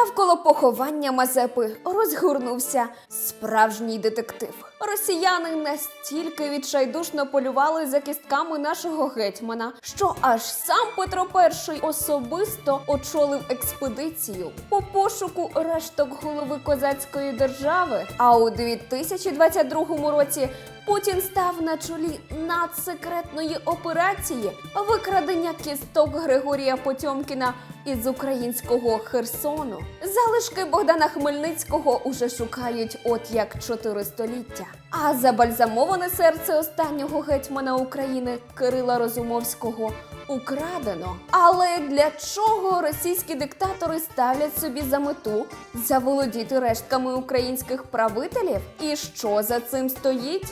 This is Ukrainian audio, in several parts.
Навколо поховання Мазепи розгорнувся справжній детектив. Росіяни настільки відчайдушно полювали за кістками нашого гетьмана, що аж сам Петро І особисто очолив експедицію по пошуку решток голови козацької держави. А у 2022 році Путін став на чолі надсекретної операції викрадення кісток Григорія Потьомкіна із українського Херсону. Залишки Богдана Хмельницького уже шукають от як чотири століття. А забальзамоване серце останнього гетьмана України Кирила Розумовського украдено. Але для чого російські диктатори ставлять собі за мету заволодіти рештками українських правителів? І що за цим стоїть?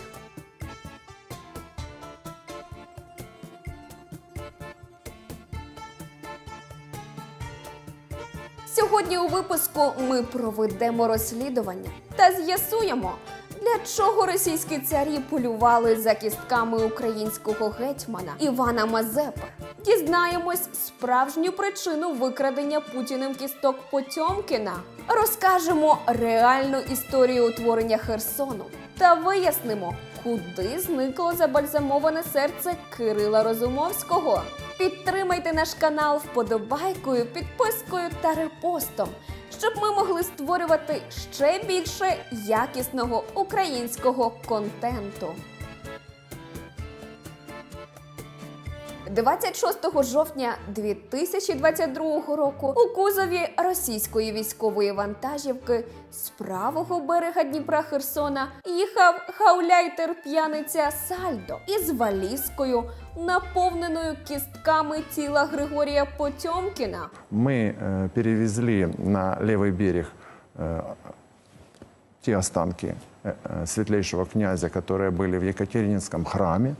Сьогодні у випуску ми проведемо розслідування та з'ясуємо, для чого російські царі полювали за кістками українського гетьмана Івана Мазепи. Дізнаємось справжню причину викрадення Путіним кісток Потьомкіна. Розкажемо реальну історію утворення Херсону та вияснимо, куди зникло забальзамоване серце Кирила Розумовського. Підтримайте наш канал вподобайкою, підпискою та репостом, щоб ми могли створювати ще більше якісного українського контенту. 26 жовтня 2022 року у кузові російської військової вантажівки з правого берега Дніпра Херсона їхав гауляйтер п'яниця Сальдо із валізкою, наповненою кістками тіла Григорія Потьомкіна. Мы э, перевезли на левый берег э, те останки э, э, светлейшего князя, которые были в Екатерининском храме.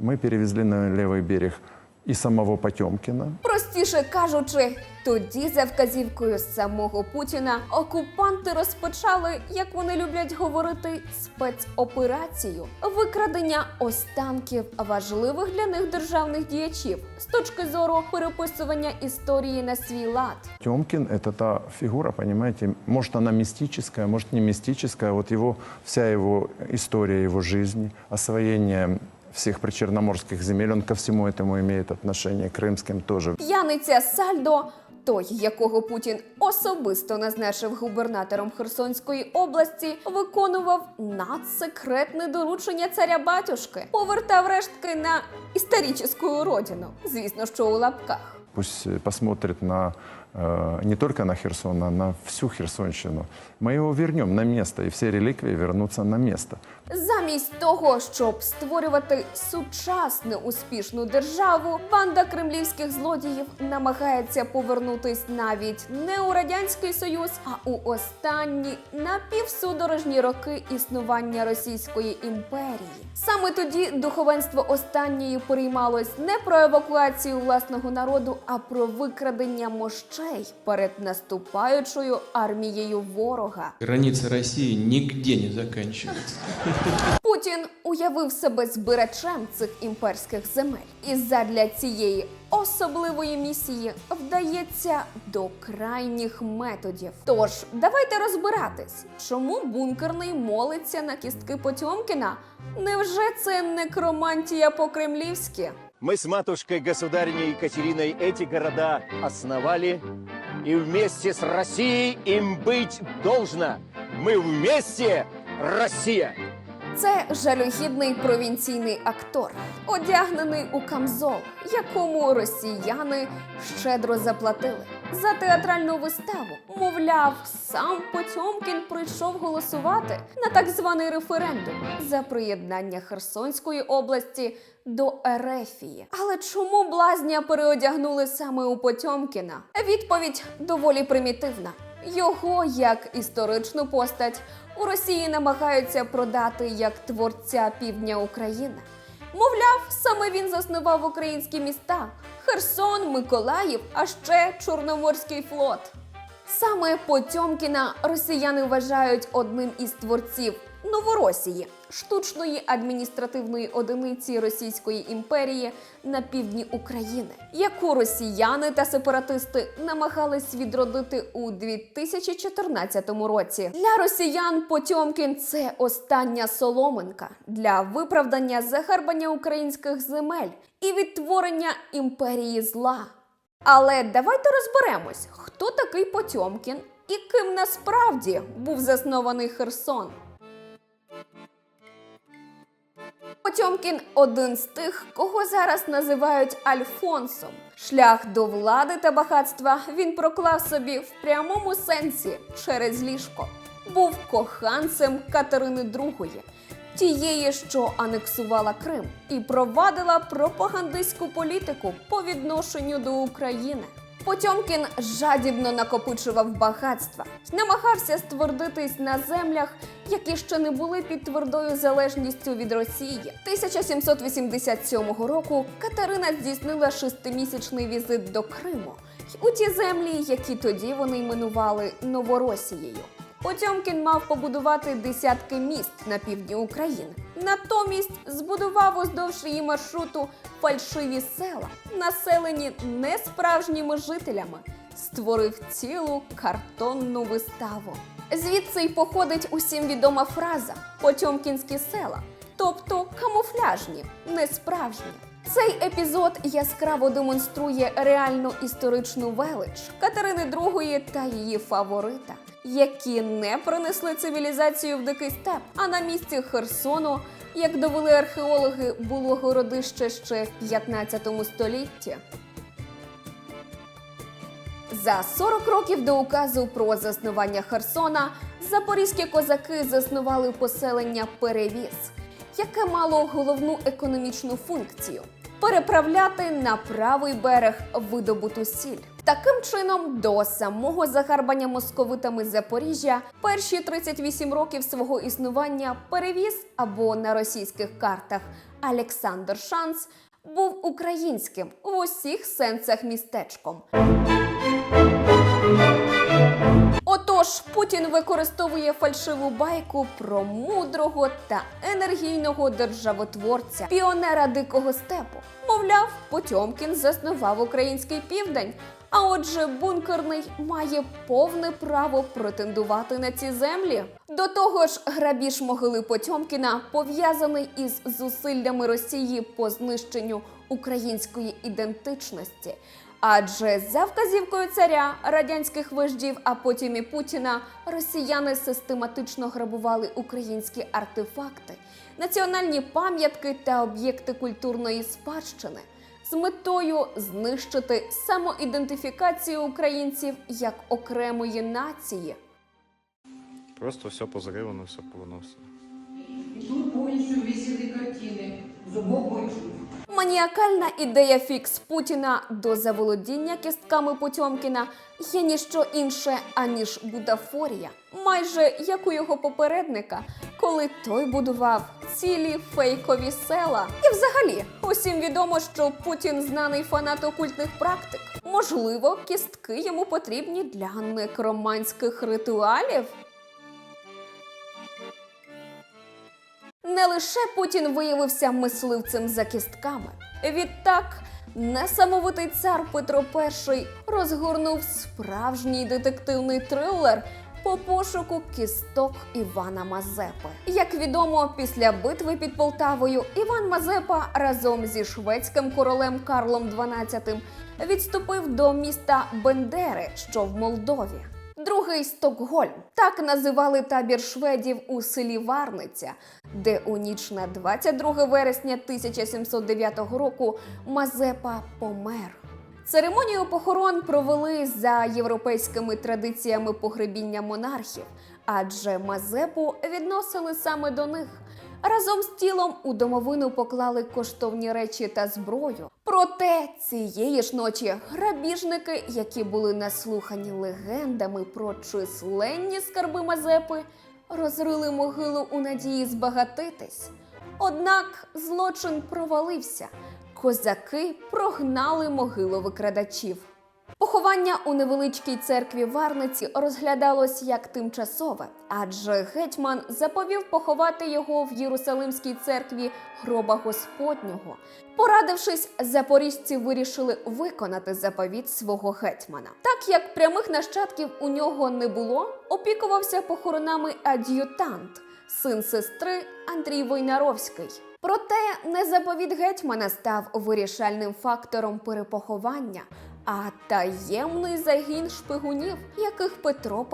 Мы перевезли на левый берег и самого Потемкина. Простіше кажучи, тоді за вказівкою самого Путіна окупанти розпочали, як вони люблять говорити, спецоперацію викрадення останків важливих для них державних діячів з точки зору переписування історії на свій лад. Потемкин – это та фигура, понимаете, может она мистическая, может не мистическая. Вот его, вся его история его жизни, освоение всех причерноморских земель, он ко всему этому имеет отношение, к крымским тоже. П'яниця Сальдо, той, якого Путін особисто назначив губернатором Херсонської області, виконував надсекретне доручення царя батюшки, повертав рештки на історичну родину, звісно, що у лапках. Пусть э, посмотрит на э, не только на Херсон, а на всю Херсонщину. Мы его вернем на место, и все реликвии вернутся на место. Замість того, щоб створювати сучасну успішну державу, банда кремлівських злодіїв намагається повернутись навіть не у радянський союз, а у останні напівсудорожні роки існування Російської імперії. Саме тоді духовенство останньої переймалось не про евакуацію власного народу, а про викрадення мощей перед наступаючою армією ворога. Граница России нигде не заканчивается. Путін уявив себе збирачем цих імперських земель, і задля цієї особливої місії вдається до крайніх методів. Тож давайте розбиратись, чому бункерний молиться на кістки Потьомкіна. Невже це некромантія по-кремлівськи? Мы с матушкой-государыней Екатериной эти города основали, и вместе с Россией им быть должно. Мы вместе Россия! Це жалюгідний провінційний актор, одягнений у камзол, якому росіяни щедро заплатили за театральну виставу. Мовляв, сам Потьомкін прийшов голосувати на так званий референдум за приєднання Херсонської області до Ерефії. Але чому блазня переодягнули саме у Потьомкіна? Відповідь доволі примітивна. Його як історичну постать у Росії намагаються продати як творця півдня України. Мовляв, саме він заснував українські міста: Херсон, Миколаїв, а ще Чорноморський флот. Саме Потьомкіна росіяни вважають одним із творців Новоросії, штучної адміністративної одиниці Російської імперії на півдні України, яку росіяни та сепаратисти намагались відродити у 2014 році. Для росіян Потьомкін це остання соломинка для виправдання загарбання українських земель і відтворення імперії зла. Але давайте розберемось, хто такий Потьомкін і ким насправді був заснований Херсон. Потьомкін один з тих, кого зараз називають Альфонсом. Шлях до влади та багатства він проклав собі в прямому сенсі через ліжко. Був коханцем Катерини II, тієї, що анексувала Крим, і провадила пропагандистську політику по відношенню до України. Потьомкін жадібно накопичував багатства, намагався ствердитись на землях, які ще не були під твердою залежністю від Росії. 1787 року Катерина здійснила шестимісячний візит до Криму у ті землі, які тоді вони іменували Новоросією. Потьомкін мав побудувати десятки міст на півдні України. Натомість збудував уздовж її маршруту фальшиві села, населені несправжніми жителями, створив цілу картонну виставу. Звідси й походить усім відома фраза Потьомкінські села, тобто камуфляжні, несправжні. Цей епізод яскраво демонструє реальну історичну велич Катерини II та її фаворита, які не принесли цивілізацію в дикий степ. А на місці Херсону, як довели археологи, було городище ще в 15 столітті. За 40 років до указу про заснування Херсона запорізькі козаки заснували поселення Перевіз, яке мало головну економічну функцію переправляти на правий берег видобуту сіль. Таким чином, до самого загарбання московитами Запоріжжя перші 38 років свого існування перевіз або на російських картах Олександр Шанс був українським в усіх сенсах містечком. Отож, Путін використовує фальшиву байку про мудрого та енергійного державотворця, піонера дикого степу. Мовляв, Потьомкін заснував український південь. А отже, бункерний має повне право претендувати на ці землі. До того ж, грабіж могили Потьомкіна пов'язаний із зусиллями Росії по знищенню української ідентичності. Адже за вказівкою царя радянських вождів, а потім і Путіна, росіяни систематично грабували українські артефакти, національні пам'ятки та об'єкти культурної спадщини з метою знищити самоідентифікацію українців як окремої нації. Просто все позривано, все повиносено. І тут повністю висіли картини з обох боків. Маніакальна ідея фікс Путіна до заволодіння кістками Потьомкіна є ніщо інше, аніж бутафорія, майже як у його попередника, коли той будував цілі фейкові села. І взагалі, усім відомо, що Путін знаний фанат окультних практик. Можливо, кістки йому потрібні для некроманських ритуалів. Не лише Путін виявився мисливцем за кістками. Відтак, несамовитий цар Петро І розгорнув справжній детективний трилер по пошуку кісток Івана Мазепи. Як відомо, після битви під Полтавою Іван Мазепа разом зі шведським королем Карлом XII відступив до міста Бендери, що в Молдові. Другий Стокгольм так називали табір шведів у селі Варниця, де у ніч на 22 вересня 1709 року Мазепа помер. Церемонію похорон провели за європейськими традиціями погребіння монархів, адже Мазепу відносили саме до них. Разом з тілом у домовину поклали коштовні речі та зброю. Проте цієї ж ночі грабіжники, які були наслухані легендами про численні скарби Мазепи, розрили могилу у надії збагатитись. Однак злочин провалився. Козаки прогнали могилу викрадачів. Поховання у невеличкій церкві Варниці розглядалось як тимчасове, адже гетьман заповів поховати його в Єрусалимській церкві гроба Господнього. Порадившись, запоріжці вирішили виконати заповіт свого гетьмана. Так як прямих нащадків у нього не було, опікувався похоронами ад'ютант, син сестри Андрій Войнаровський. Проте не заповіт гетьмана став вирішальним фактором перепоховання, а таємний загін шпигунів, яких Петро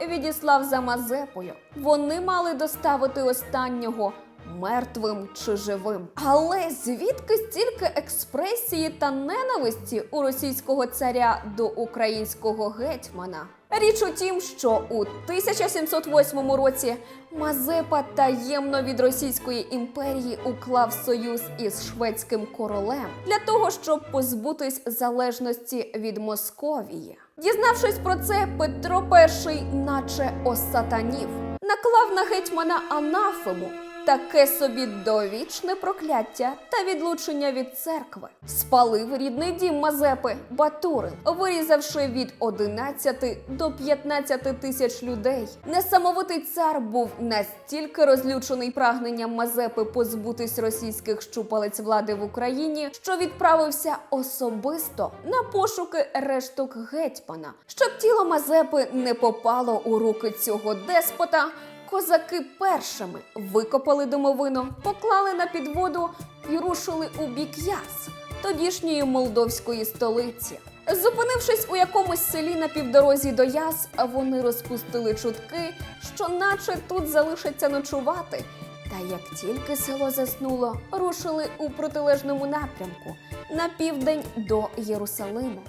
І відіслав за Мазепою. Вони мали доставити останнього мертвим чи живим. Але звідки стільки експресії та ненависті у російського царя до українського гетьмана? Річ у тім, що у 1708 році Мазепа таємно від Російської імперії уклав союз із шведським королем для того, щоб позбутись залежності від Московії. Дізнавшись про це, Петро І, наче осатанів, наклав на гетьмана анафему. Таке собі довічне прокляття та відлучення від церкви. Спалив рідний дім Мазепи Батурин, вирізавши від 11 до 15 тисяч людей. Несамовитий цар був настільки розлючений прагненням Мазепи позбутись російських щупалець влади в Україні, що відправився особисто на пошуки решток гетьмана, щоб тіло Мазепи не попало у руки цього деспота. Козаки першими викопали домовину, поклали на підводу і рушили у бік Яс, тодішньої молдовської столиці. Зупинившись у якомусь селі на півдорозі до Яс, вони розпустили чутки, що наче тут залишаться ночувати. Та як тільки село заснуло, рушили у протилежному напрямку на південь до Єрусалиму.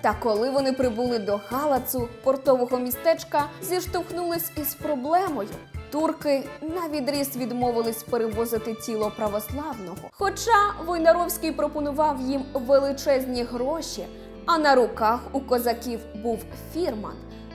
Та коли вони прибули до Галацу, портового містечка, зіштовхнулись із проблемою. Турки на відріз відмовились перевозити тіло православного. Хоча Войнаровський пропонував їм величезні гроші, а на руках у козаків був фірман.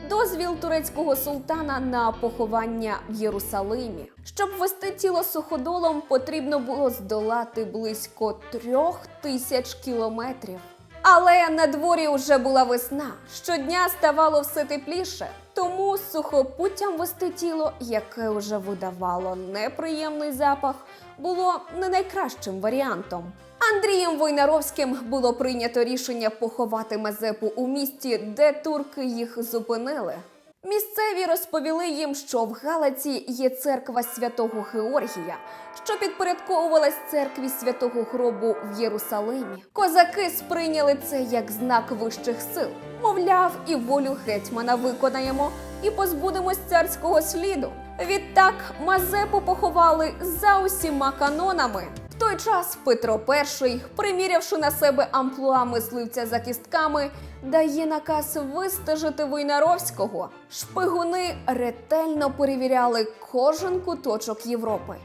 Дозвіл турецького султана на поховання в Єрусалимі. Щоб вести тіло суходолом, потрібно було здолати близько трьох тисяч кілометрів. Але на дворі вже була весна. Щодня ставало все тепліше, тому сухопуттям вести тіло, яке вже видавало неприємний запах, було не найкращим варіантом. Андрієм Войнаровським було прийнято рішення поховати Мазепу у місті, де турки їх зупинили. Місцеві розповіли їм, що в Галаці є церква святого Георгія, що підпорядковувалась церкві святого гробу в Єрусалимі. Козаки сприйняли це як знак вищих сил. Мовляв, і волю гетьмана виконаємо, і позбудемось царського сліду. Відтак Мазепу поховали за усіма канонами. Той час Петро І, примірявши на себе амплуа мисливця за кістками, дає наказ вистежити Войнаровського. Шпигуни ретельно перевіряли кожен куточок Європи.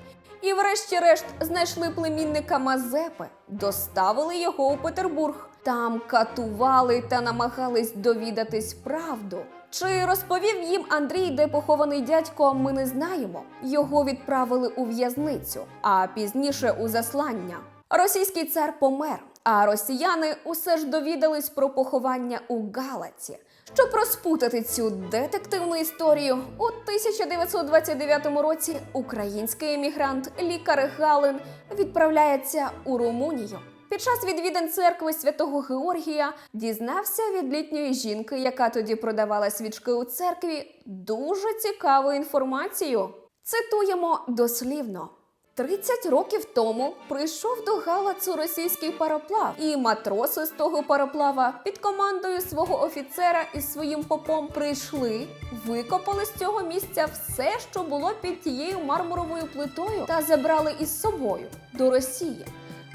І, врешті-решт, знайшли племінника Мазепи, доставили його у Петербург. Там катували та намагались довідатись правду. Чи розповів їм Андрій, де похований дядько, ми не знаємо. Його відправили у в'язницю, а пізніше у заслання. Російський цар помер, а росіяни усе ж довідались про поховання у Галаці. Щоб розпутати цю детективну історію, у 1929 році український емігрант лікар Галин відправляється у Румунію. Під час відвідин церкви святого Георгія дізнався від літньої жінки, яка тоді продавала свічки у церкві, дуже цікаву інформацію. Цитуємо дослівно. 30 років тому прийшов до Галацу російський пароплав, і матроси з того пароплава під командою свого офіцера із своїм попом прийшли, викопали з цього місця все, що було під тією мармуровою плитою, та забрали із собою до Росії.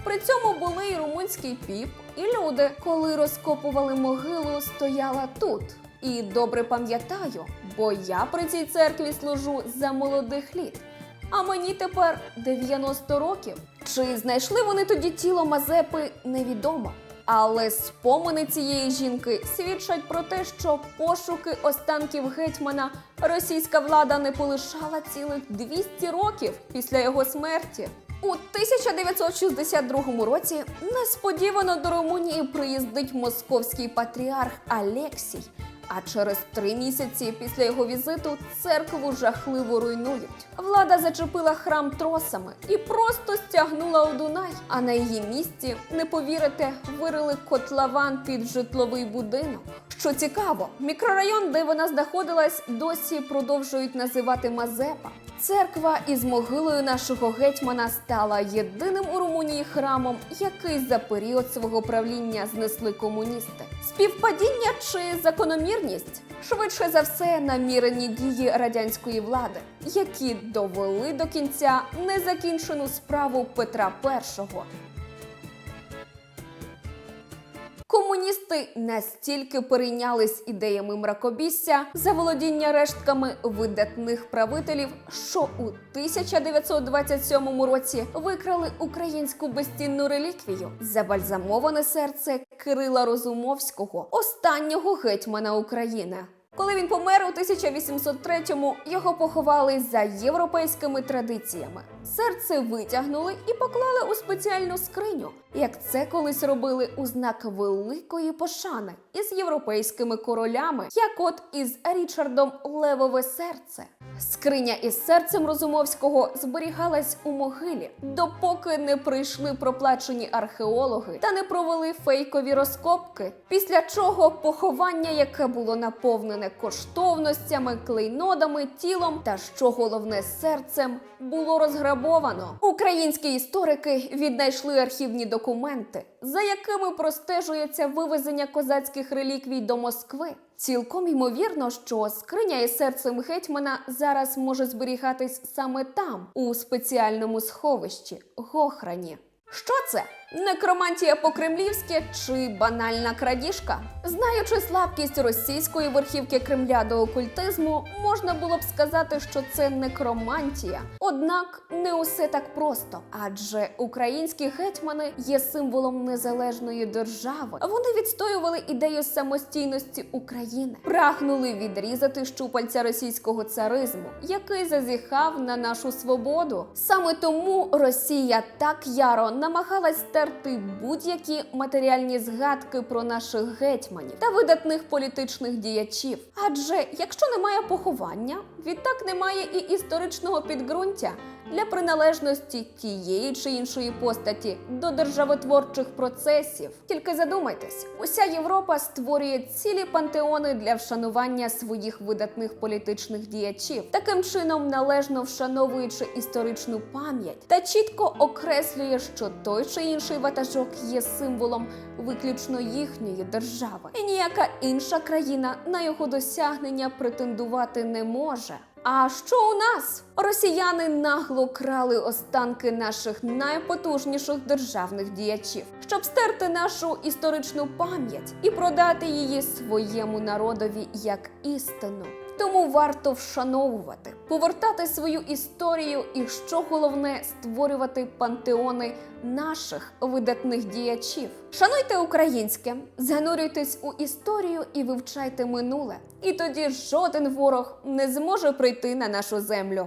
При цьому були і румунський піп, і люди, коли розкопували могилу, стояла тут. І добре пам'ятаю, бо я при цій церкві служу за молодих літ. А мені тепер 90 років. Чи знайшли вони тоді тіло Мазепи, невідомо. Але спомини цієї жінки свідчать про те, що пошуки останків гетьмана російська влада не полишала цілих 200 років після його смерті. У 1962 році несподівано до Румунії приїздить московський патріарх Алексій. А через три місяці після його візиту церкву жахливо руйнують. Влада зачепила храм тросами і просто стягнула у Дунай. А на її місці, не повірите, вирили котлован під житловий будинок. Що цікаво, мікрорайон, де вона знаходилась, досі продовжують називати Мазепа. Церква із могилою нашого гетьмана стала єдиним у Румунії храмом, який за період свого правління знесли комуністи. Співпадіння чи закономірність? Швидше за все, намірені дії радянської влади, які довели до кінця незакінчену справу Петра І. Комуністи настільки перейнялись ідеями мракобісся заволодіння рештками видатних правителів, що у 1927 році викрали українську безцінну реліквію забальзамоване серце Кирила Розумовського, останнього гетьмана України. Коли він помер у 1803-му, його поховали за європейськими традиціями. Серце витягнули і поклали у спеціальну скриню, як це колись робили у знак великої пошани із європейськими королями, як от із Річардом Левове серце. Скриня із серцем Розумовського зберігалась у могилі, допоки не прийшли проплачені археологи та не провели фейкові розкопки. Після чого поховання, яке було наповнене коштовностями, клейнодами, тілом та що головне серцем, було розграбовано. Українські історики віднайшли архівні документи, за якими простежується вивезення козацьких реліквій до Москви. Цілком ймовірно, що скриня із серцем гетьмана зараз може зберігатись саме там, у спеціальному сховищі Гохрані. Що це? Некромантія по-кремлівськи чи банальна крадіжка? Знаючи слабкість російської верхівки Кремля до окультизму, можна було б сказати, що це некромантія. Однак не усе так просто, адже українські гетьмани є символом незалежної держави. Вони відстоювали ідею самостійності України, прагнули відрізати щупальця російського царизму, який зазіхав на нашу свободу. Саме тому Росія так яро намагалась стерти будь-які матеріальні згадки про наших гетьманів та видатних політичних діячів. Адже якщо немає поховання, відтак немає і історичного підґрунтя для приналежності тієї чи іншої постаті до державотворчих процесів. Тільки задумайтесь, уся Європа створює цілі пантеони для вшанування своїх видатних політичних діячів, таким чином належно вшановуючи історичну пам'ять та чітко окреслює, що той чи інший ватажок є символом виключно їхньої держави, і ніяка інша країна на його досягнення претендувати не може. А що у нас? Росіяни нагло крали останки наших найпотужніших державних діячів, щоб стерти нашу історичну пам'ять і продати її своєму народові як істину. Тому варто вшановувати, повертати свою історію і, що головне, створювати пантеони наших видатних діячів. Шануйте українське, занурюйтесь у історію і вивчайте минуле. І тоді жоден ворог не зможе прийти на нашу землю.